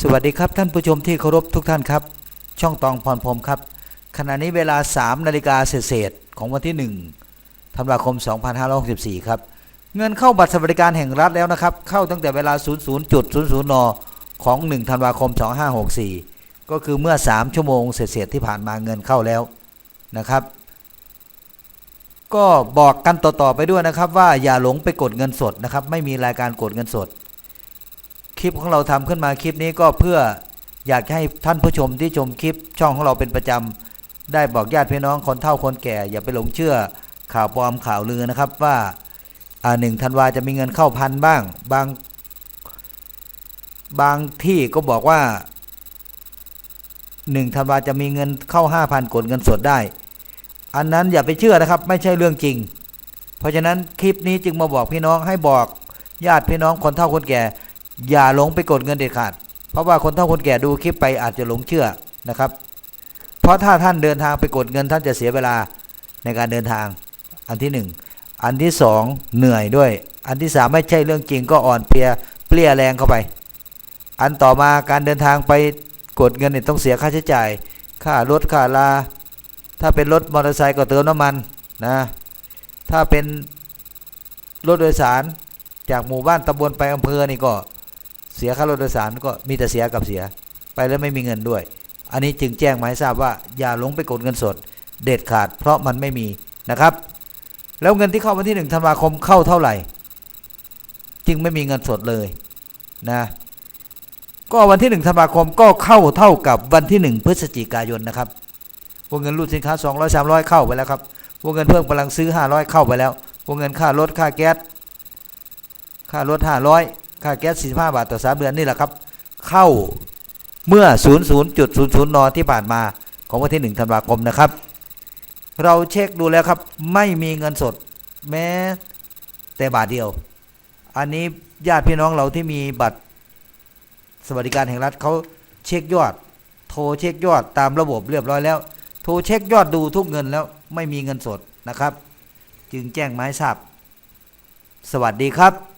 สวัสดีครับท่านผู้ชมที่เคารพทุกท่านครับ ช่องตองพรพรมครับ ขณะนี้เวลา 3 นาฬิกาเศษของวันที่ 1 ธันวาคม 2564 ครับ เงินเข้าบัตรสวัสดิการแห่งรัฐแล้วนะครับ เข้าตั้งแต่เวลา 00.00 น ของ 1 ธันวาคม 2564 ก็คือเมื่อ 3 ชั่วโมงเศษที่ผ่านมาเงินเข้าแล้วนะครับ ก็บอกกันต่อๆไปด้วยนะครับว่าอย่าหลงไปกดเงินสดนะครับ ไม่มีรายการกดเงินสด ลิปของเราทำขึ้นมาคลิปนี้ก็เพื่ออยากให้ท่านผู้ชมที่ชมคลิปช่องของเราเป็นประจำได้บอกญาติพี่น้องคนเฒ่าคนแก่ อย่าไปหลงเชื่อข่าวปลอมข่าวลือนะครับว่าหนึ่งธันวาจะมีเงินเข้าพันบ้าง บางบางที่ก็บอกว่าหนึ่งธันวาจะมีเงินเข้าห้าพันกดเงินสดได้ อันนั้นอย่าไปเชื่อนะครับ ไม่ใช่เรื่องจริง เพราะฉะนั้นคลิปนี้จึงมาบอกพี่น้องให้บอกญาติพี่น้องคนเฒ่าคนแก่ อย่าหลงไปกดเงินเด็ดขาด เพราะว่าคนเฒ่าคนแก่ดูคลิปไปอาจจะหลงเชื่อนะครับ เพราะถ้าท่านเดินทางไปกดเงินท่านจะเสียเวลาในการเดินทาง อันที่หนึ่งอันที่สองเหนื่อยด้วย อันที่สามไม่ใช่เรื่องจริงก็อ่อนเพลียเปลี่ยแรงเข้าไป อันต่อมาการเดินทางไปกดเงินเนี่ยต้องเสียค่าใช้จ่าย ค่ารถค่าลา ถ้าเป็นรถมอเตอร์ไซค์ก็เติมน้ำมันนะ ถ้าเป็นรถโดยสารจากหมู่บ้านตำบลไปอำเภอนี่ก็ สียค่ารถโดยสารก็มีแต่เสียกับเสีย ไปแล้วไม่มีเงินด้วย อันนี้จึงแจ้งมาให้ทราบว่าอย่าหลงไปกดเงินสด เด็ดขาด เพราะมันไม่มีนะครับ แล้วเงินที่เข้าวันที่หนึ่งธันวาคมเข้าเท่าไหร่ จึงไม่มีเงินสดเลยนะก็วันที่หนึ่งธันวาคมก็เข้าเท่ากับวันที่หนึ่งพฤศจิกายนนะครับวงเงินรูดสินค้า 200 300 เข้าไปแล้วครับวงเงินเพิ่มกำลังซื้อ 500 เข้าไปแล้ววงเงินค่ารถค่าแก๊สค่ารถ 500 ค่าแก๊ส45บาทต่อ 3 เดือนนี่แหละครับ เข้าเมื่อ 00.00 น ที่ผ่านมาของวันที่ 1 ธันวาคมนะครับ เราเช็คดูแล้วครับ ไม่มีเงินสดแม้แต่บาทเดียว อันนี้ญาติพี่น้องเราที่มีบัตรสวัสดิการแห่งรัฐเขาเช็คยอด โทรเช็คยอดตามระบบเรียบร้อยแล้ว โทรเช็คยอดดูทุกเงินแล้วไม่มีเงินสดนะครับ จึงแจ้งมาให้ทราบสวัสดีครับ